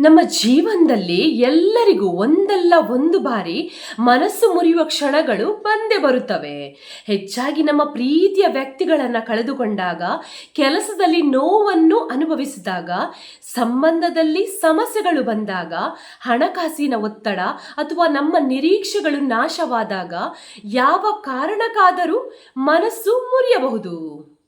ನಮ್ಮ ಜೀವನದಲ್ಲಿ ಎಲ್ಲರಿಗೂ ಒಂದಲ್ಲ ಒಂದು ಬಾರಿ ಮನಸ್ಸು ಮುರಿಯುವ ಕ್ಷಣಗಳು ಬಂದೇ ಬರುತ್ತವೆ. ಹೆಚ್ಚಾಗಿ ನಮ್ಮ ಪ್ರೀತಿಯ ವ್ಯಕ್ತಿಗಳನ್ನು ಕಳೆದುಕೊಂಡಾಗ, ಕೆಲಸದಲ್ಲಿ ನೋವನ್ನು ಅನುಭವಿಸಿದಾಗ, ಸಂಬಂಧದಲ್ಲಿ ಸಮಸ್ಯೆಗಳು ಬಂದಾಗ, ಹಣಕಾಸಿನ ಒತ್ತಡ ಅಥವಾ ನಮ್ಮ ನಿರೀಕ್ಷೆಗಳು ನಾಶವಾದಾಗ ಯಾವ ಕಾರಣಕ್ಕಾದರೂ ಮನಸ್ಸು ಮುರಿಯಬಹುದು.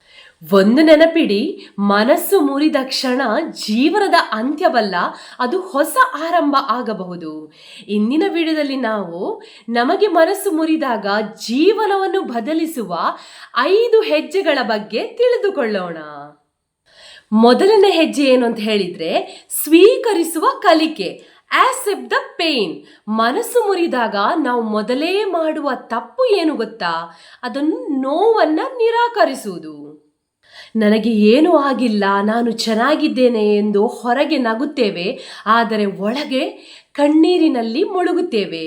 ಒಂದು ನೆನಪಿಡಿ, ಮನಸ್ಸು ಮುರಿದ ಕ್ಷಣ ಜೀವನದ ಅಂತ್ಯವಲ್ಲ, ಅದು ಹೊಸ ಆರಂಭ ಆಗಬಹುದು. ಇಂದಿನ ವಿಡಿಯೋದಲ್ಲಿ ನಾವು ನಮಗೆ ಮನಸ್ಸು ಮುರಿದಾಗ ಜೀವನವನ್ನು ಬದಲಿಸುವ ಐದು ಹೆಜ್ಜೆಗಳ ಬಗ್ಗೆ ತಿಳಿದುಕೊಳ್ಳೋಣ. ಮೊದಲನೇ ಹೆಜ್ಜೆ ಏನು ಅಂತ ಹೇಳಿದ್ರೆ, ಸ್ವೀಕರಿಸುವ ಕಲಿಕೆ ಆಸೆಪ್ಟ್ ದ ಪೇನ್ ಮನಸ್ಸು ಮುರಿದಾಗ ನಾವು ಮೊದಲೇ ಮಾಡುವ ತಪ್ಪು ಏನು ಗೊತ್ತಾ? ಅದನ್ನು ನೋವನ್ನ ನಿರಾಕರಿಸುವುದು. ನನಗೆ ಏನೂ ಆಗಿಲ್ಲ ನಾನು ಚೆನ್ನಾಗಿದ್ದೇನೆ ಎಂದು ಹೊರಗೆ ನಗುತ್ತೇವೆ ಆದರೆ ಒಳಗೆ ಕಣ್ಣೀರಿನಲ್ಲಿ ಮುಳುಗುತ್ತೇವೆ.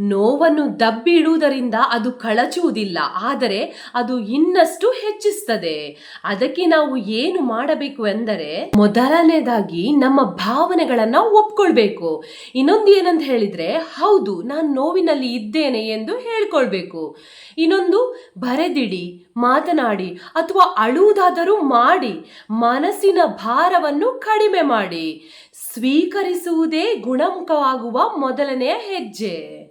ನೋವನ್ನು ದಬ್ಬಿಡುವುದರಿಂದ ಅದು ಕಳಚುವುದಿಲ್ಲ, ಆದರೆ ಅದು ಇನ್ನಷ್ಟು ಹೆಚ್ಚಿಸ್ತದೆ. ಅದಕ್ಕೆ ನಾವು ಏನು ಮಾಡಬೇಕು ಎಂದರೆ ಮೊದಲನೇದಾಗಿ ನಮ್ಮ ಭಾವನೆಗಳನ್ನು ಒಪ್ಕೊಳ್ಬೇಕು. ಇನ್ನೊಂದು ಏನಂತ ಹೇಳಿದ್ರೆ, ಹೌದು, ನಾನು ನೋವಿನಲ್ಲಿ ಇದ್ದೇನೆ ಎಂದು ಹೇಳ್ಕೊಳ್ಬೇಕು. ಇನ್ನೊಂದು, ಬರೆದಿಡಿ, ಮಾತನಾಡಿ, ಅಥವಾ ಅಳುವುದಾದರೂ ಮಾಡಿ, ಮನಸ್ಸಿನ ಭಾರವನ್ನು ಕಡಿಮೆ ಮಾಡಿ. ಸ್ವೀಕರಿಸುವುದೇ ಗುಣಮುಖವಾಗುವ ಮೊದಲನೆಯ ಹೆಜ್ಜೆ.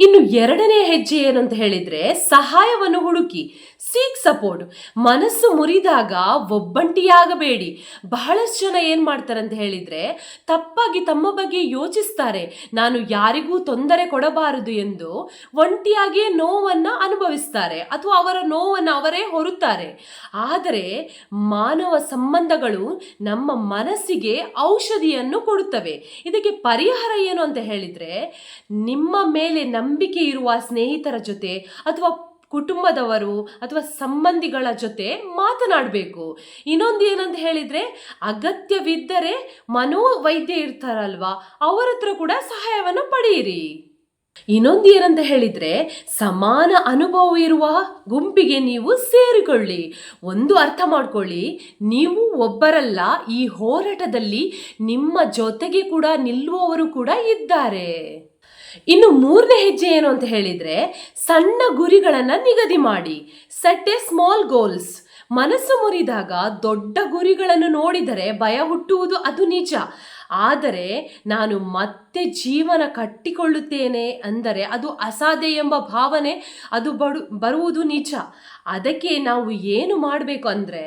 ಇನ್ನು ಎರಡನೇ ಹೆಜ್ಜೆ ಏನಂತ ಹೇಳಿದ್ರೆ ಸಹಾಯವನ್ನು ಹುಡುಕಿ ಸೀಕ್ ಸಪೋರ್ಟ್ ಮನಸ್ಸು ಮುರಿದಾಗ ಒಬ್ಬಂಟಿಯಾಗಬೇಡಿ. ಬಹಳಷ್ಟು ಜನ ಏನು ಮಾಡ್ತಾರೆ ಅಂತ ಹೇಳಿದ್ರೆ, ತಪ್ಪಾಗಿ ತಮ್ಮ ಬಗ್ಗೆ ಯೋಚಿಸ್ತಾರೆ. ನಾನು ಯಾರಿಗೂ ತೊಂದರೆ ಕೊಡಬಾರದು ಎಂದು ಒಂಟಿಯಾಗಿಯೇ ನೋವನ್ನು ಅನುಭವಿಸ್ತಾರೆ ಅಥವಾ ಅವರ ನೋವನ್ನು ಅವರೇ ಹೊರುತ್ತಾರೆ. ಆದರೆ ಮಾನವ ಸಂಬಂಧಗಳು ನಮ್ಮ ಮನಸ್ಸಿಗೆ ಔಷಧಿಯನ್ನು ಕೊಡುತ್ತವೆ. ಇದಕ್ಕೆ ಪರಿಹಾರ ಏನು ಅಂತ ಹೇಳಿದ್ರೆ, ನಿಮ್ಮ ಮೇಲೆ ನಂಬಿಕೆ ಇರುವ ಸ್ನೇಹಿತರ ಜೊತೆ ಅಥವಾ ಕುಟುಂಬದವರು ಅಥವಾ ಸಂಬಂಧಿಗಳ ಜೊತೆ ಮಾತನಾಡಬೇಕು. ಇನ್ನೊಂದು ಏನಂತ ಹೇಳಿದ್ರೆ, ಅಗತ್ಯವಿದ್ದರೆ ಮನೋವೈದ್ಯ ಇರ್ತಾರಲ್ವಾ, ಅವರ ಹತ್ರ ಕೂಡ ಸಹಾಯವನ್ನು ಪಡೆಯಿರಿ. ಇನ್ನೊಂದು ಏನಂತ ಹೇಳಿದ್ರೆ, ಸಮಾನ ಅನುಭವ ಇರುವ ಗುಂಪಿಗೆ ನೀವು ಸೇರಿಕೊಳ್ಳಿ. ಒಂದು ಅರ್ಥ ಮಾಡ್ಕೊಳ್ಳಿ, ನೀವು ಒಬ್ಬರಲ್ಲ, ಈ ಹೋರಾಟದಲ್ಲಿ ನಿಮ್ಮ ಜೊತೆಗೆ ಕೂಡ ನಿಲ್ಲುವವರು ಕೂಡ ಇದ್ದಾರೆ. ಇನ್ನು ಮೂರನೇ ಹೆಜ್ಜೆ ಏನು ಅಂತ ಹೇಳಿದರೆ ಸಣ್ಣ ಗುರಿಗಳನ್ನು ನಿಗದಿ ಮಾಡಿ. ಸೆಟ್ ಎ ಸ್ಮಾಲ್ ಗೋಲ್ಸ್ ಮನಸ್ಸು ಮುರಿದಾಗ ದೊಡ್ಡ ಗುರಿಗಳನ್ನು ನೋಡಿದರೆ ಭಯ ಹುಟ್ಟುವುದು ಅದು ನಿಜ. ಆದರೆ ನಾನು ಮತ್ತೆ ಜೀವನ ಕಟ್ಟಿಕೊಳ್ಳುತ್ತೇನೆ ಅಂದರೆ ಅದು ಅಸಾಧ್ಯ ಎಂಬ ಭಾವನೆ ಅದು ಬಡು, ಬರುವುದು ನಿಜ. ಅದಕ್ಕೆ ನಾವು ಏನು ಮಾಡಬೇಕು ಅಂದರೆ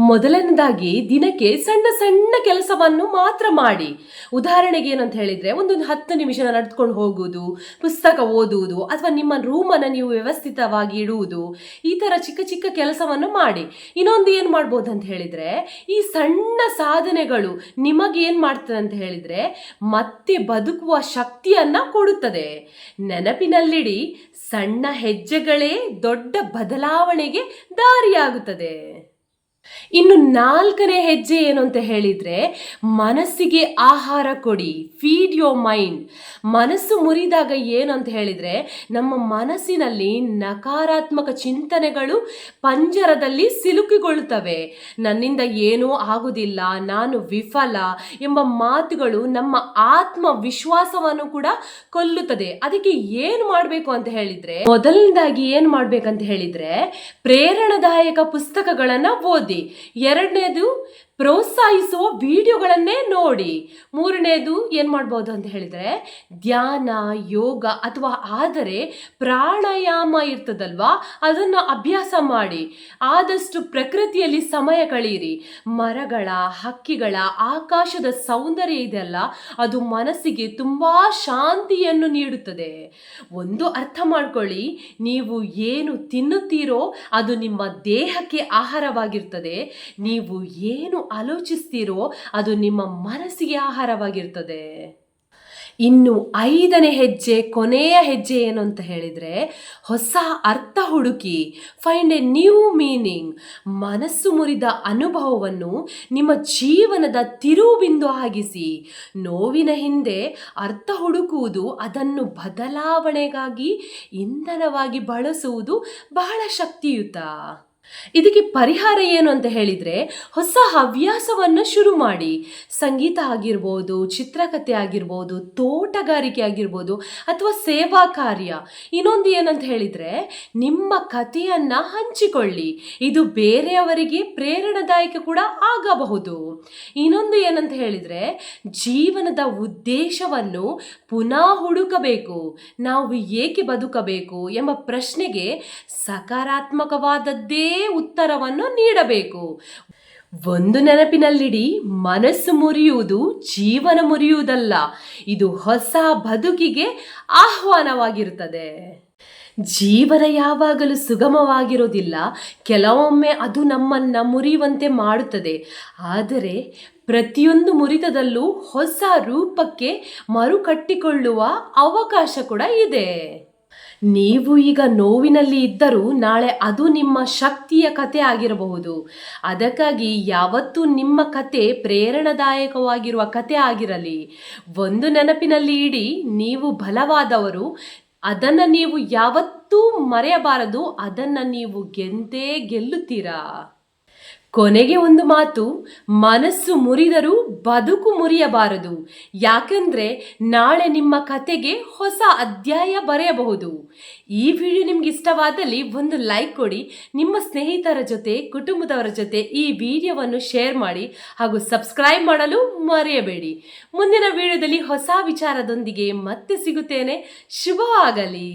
ಮೊದಲನೇದಾಗಿ ದಿನಕ್ಕೆ ಸಣ್ಣ ಸಣ್ಣ ಕೆಲಸವನ್ನು ಮಾತ್ರ ಮಾಡಿ. ಉದಾಹರಣೆಗೆ ಏನಂತ ಹೇಳಿದ್ರೆ, ಒಂದೊಂದು ಹತ್ತು ನಿಮಿಷ ನಡೆದುಕೊಂಡು ಹೋಗುವುದು, ಪುಸ್ತಕ ಓದುವುದು, ಅಥವಾ ನಿಮ್ಮ ರೂಮನ್ನು ನೀವು ವ್ಯವಸ್ಥಿತವಾಗಿ ಇಡುವುದು, ಈ ಥರ ಚಿಕ್ಕ ಚಿಕ್ಕ ಕೆಲಸವನ್ನು ಮಾಡಿ. ಇನ್ನೊಂದು ಏನು ಮಾಡ್ಬೋದು ಅಂತ ಹೇಳಿದ್ರೆ, ಈ ಸಣ್ಣ ಸಾಧನೆಗಳು ನಿಮಗೆ ಏನು ಮಾಡ್ತದೆ ಅಂತ ಹೇಳಿದ್ರೆ, ಮತ್ತೆ ಬದುಕುವ ಶಕ್ತಿಯನ್ನ ಕೊಡುತ್ತದೆ. ನೆನಪಿನಲ್ಲಿಡಿ, ಸಣ್ಣ ಹೆಜ್ಜೆಗಳೇ ದೊಡ್ಡ ಬದಲಾವಣೆಗೆ ದಾರಿಯಾಗುತ್ತದೆ. ಇನ್ನು ನಾಲ್ಕನೇ ಹೆಜ್ಜೆ ಏನು ಅಂತ ಹೇಳಿದ್ರೆ ಮನಸ್ಸಿಗೆ ಆಹಾರ ಕೊಡಿ ಫೀಡ್ ಯೋರ್ ಮೈಂಡ್ ಮನಸ್ಸು ಮುರಿದಾಗ ಏನು ಅಂತ ಹೇಳಿದ್ರೆ ನಮ್ಮ ಮನಸ್ಸಿನಲ್ಲಿ ನಕಾರಾತ್ಮಕ ಚಿಂತನೆಗಳು ಪಂಜರದಲ್ಲಿ ಸಿಲುಕಿಗೊಳ್ಳುತ್ತವೆ ನನ್ನಿಂದ ಏನೂ ಆಗುವುದಿಲ್ಲ ನಾನು ವಿಫಲ ಎಂಬ ಮಾತುಗಳು ನಮ್ಮ ಆತ್ಮವಿಶ್ವಾಸವನ್ನು ಕೂಡ ಕೊಲ್ಲುತ್ತದೆ. ಅದಕ್ಕೆ ಏನು ಮಾಡಬೇಕು ಅಂತ ಹೇಳಿದ್ರೆ, ಮೊದಲನೇದಾಗಿ ಏನು ಮಾಡಬೇಕಂತ ಹೇಳಿದ್ರೆ ಪ್ರೇರಣಾದಾಯಕ ಪುಸ್ತಕಗಳನ್ನು ಓದಿ. ಎರಡನೇದು ಪ್ರೋತ್ಸಾಹಿಸುವ ವಿಡಿಯೋಗಳನ್ನೇ ನೋಡಿ. ಮೂರನೇದು ಏನು ಮಾಡ್ಬೋದು ಅಂತ ಹೇಳಿದರೆ, ಧ್ಯಾನ, ಯೋಗ ಅಥವಾ ಆದರೆ ಪ್ರಾಣಾಯಾಮ ಇರ್ತದಲ್ವಾ? ಅದನ್ನು ಅಭ್ಯಾಸ ಮಾಡಿ. ಆದಷ್ಟು ಪ್ರಕೃತಿಯಲ್ಲಿ ಸಮಯ ಕಳೆಯಿರಿ ಮರಗಳ, ಹಕ್ಕಿಗಳ, ಆಕಾಶದ ಸೌಂದರ್ಯ ಇದೆಯಲ್ಲ ಅದು ಮನಸ್ಸಿಗೆ ತುಂಬ ಶಾಂತಿಯನ್ನು ನೀಡುತ್ತದೆ. ಒಂದು ಅರ್ಥ ಮಾಡ್ಕೊಳ್ಳಿ, ನೀವು ಏನು ತಿನ್ನುತ್ತೀರೋ ಅದು ನಿಮ್ಮ ದೇಹಕ್ಕೆ ಆಹಾರವಾಗಿರ್ತದೆ. ನೀವು ಏನು ಆಲೋಚಿಸ್ತೀರೋ ಅದು ನಿಮ್ಮ ಮನಸ್ಸಿಗೆ ಆಹಾರವಾಗಿರ್ತದೆ. ಇನ್ನು ಐದನೇ ಹೆಜ್ಜೆ, ಕೊನೆಯ ಹೆಜ್ಜೆ ಏನು ಅಂತ ಹೇಳಿದರೆ, ಹೊಸ ಅರ್ಥ ಹುಡುಕಿ ಫೈಂಡ್ ಎ ನ್ಯೂ ಮೀನಿಂಗ್ ಮನಸ್ಸು ಮುರಿದ ಅನುಭವವನ್ನು ನಿಮ್ಮ ಜೀವನದ ತಿರುವುಬಿಂದು ಆಗಿಸಿ ನೋವಿನ ಹಿಂದೆ ಅರ್ಥ ಹುಡುಕುವುದು ಅದನ್ನು ಬದಲಾವಣೆಗಾಗಿ ಇಂಧನವಾಗಿ ಬಳಸುವುದು ಬಹಳ ಶಕ್ತಿಯುತ. ಇದಕ್ಕೆ ಪರಿಹಾರ ಏನು ಅಂತ ಹೇಳಿದ್ರೆ ಹೊಸ ಹವ್ಯಾಸವನ್ನು ಶುರು ಮಾಡಿ. ಸಂಗೀತ ಆಗಿರ್ಬೋದು ಚಿತ್ರಕಥೆ ಆಗಿರ್ಬೋದು, ತೋಟಗಾರಿಕೆ ಆಗಿರ್ಬೋದು ಅಥವಾ ಸೇವಾ ಕಾರ್ಯ. ಇನ್ನೊಂದು ಏನಂತ ಹೇಳಿದ್ರೆ ನಿಮ್ಮ ಕಥೆಯನ್ನ ಹಂಚಿಕೊಳ್ಳಿ. ಇದು ಬೇರೆಯವರಿಗೆ ಪ್ರೇರಣಾದಾಯಕ ಕೂಡ ಆಗಬಹುದು. ಇನ್ನೊಂದು ಏನಂತ ಹೇಳಿದ್ರೆ ಜೀವನದ ಉದ್ದೇಶವನ್ನು ಪುನಃ ಹುಡುಕಬೇಕು. ನಾವು ಏಕೆ ಬದುಕಬೇಕು ಎಂಬ ಪ್ರಶ್ನೆಗೆ ಸಕಾರಾತ್ಮಕವಾದದ್ದೇ ಉತ್ತರವನ್ನು ನೀಡಬೇಕು. ಒಂದು ನೆನಪಿನಲ್ಲಿಡಿ, ಮನಸ್ಸು ಮುರಿಯುವುದು ಜೀವನ ಮುರಿಯುವುದಲ್ಲ, ಇದು ಹೊಸ ಬದುಕಿಗೆ ಆಹ್ವಾನವಾಗಿರುತ್ತದೆ. ಜೀವನ ಯಾವಾಗಲೂ ಸುಗಮವಾಗಿರೋದಿಲ್ಲ ಕೆಲವೊಮ್ಮೆ ಅದು ನಮ್ಮನ್ನ ಮುರಿಯುವಂತೆ ಮಾಡುತ್ತದೆ. ಆದರೆ, ಪ್ರತಿಯೊಂದು ಮುರಿತದಲ್ಲೂ ಹೊಸ ರೂಪಕ್ಕೆ ಮರುಕಟ್ಟಿಕೊಳ್ಳುವ ಅವಕಾಶ ಕೂಡ ಇದೆ. ನೀವು ಈಗ ನೋವಿನಲ್ಲಿ ಇದ್ದರೂ ನಾಳೆ ಅದು ನಿಮ್ಮ ಶಕ್ತಿಯ ಕತೆ ಆಗಿರಬಹುದು. ಅದಕ್ಕಾಗಿ ಯಾವತ್ತೂ ನಿಮ್ಮ ಕತೆ ಪ್ರೇರಣಾದಾಯಕವಾಗಿರುವ ಕತೆ ಆಗಿರಲಿ. ಒಂದು ನೆನಪಿನಲ್ಲಿ ಇಡಿ, ನೀವು ಬಲವಾದವರು, ಅದನ್ನು ನೀವು ಯಾವತ್ತೂ ಮರೆಯಬಾರದು, ಅದನ್ನು ನೀವು ಗೆದ್ದೇ ಗೆಲ್ಲುತ್ತೀರಾ? ಕೊನೆಗೆ ಒಂದು ಮಾತು, ಮನಸ್ಸು ಮುರಿದರೂ ಬದುಕು ಮುರಿಯಬಾರದು. ಯಾಕಂದ್ರೆ ನಾಳೆ ನಿಮ್ಮ ಕತೆಗೆ ಹೊಸ ಅಧ್ಯಾಯ ಬರೆಯಬಹುದು. ಈ ವಿಡಿಯೋ ನಿಮ್ಗೆ ಇಷ್ಟವಾದಲ್ಲಿ ಒಂದು ಲೈಕ್ ಕೊಡಿ, ನಿಮ್ಮ ಸ್ನೇಹಿತರ ಜೊತೆ, ಕುಟುಂಬದವರ ಜೊತೆ ಈ ವಿಡಿಯೋವನ್ನು ಶೇರ್ ಮಾಡಿ ಹಾಗೂ ಸಬ್ಸ್ಕ್ರೈಬ್ ಮಾಡಲು ಮರೆಯಬೇಡಿ. ಮುಂದಿನ ವಿಡಿಯೋದಲ್ಲಿ ಹೊಸ ವಿಚಾರದೊಂದಿಗೆ ಮತ್ತೆ ಸಿಗುತ್ತೇನೆ. ಶುಭವಾಗಲಿ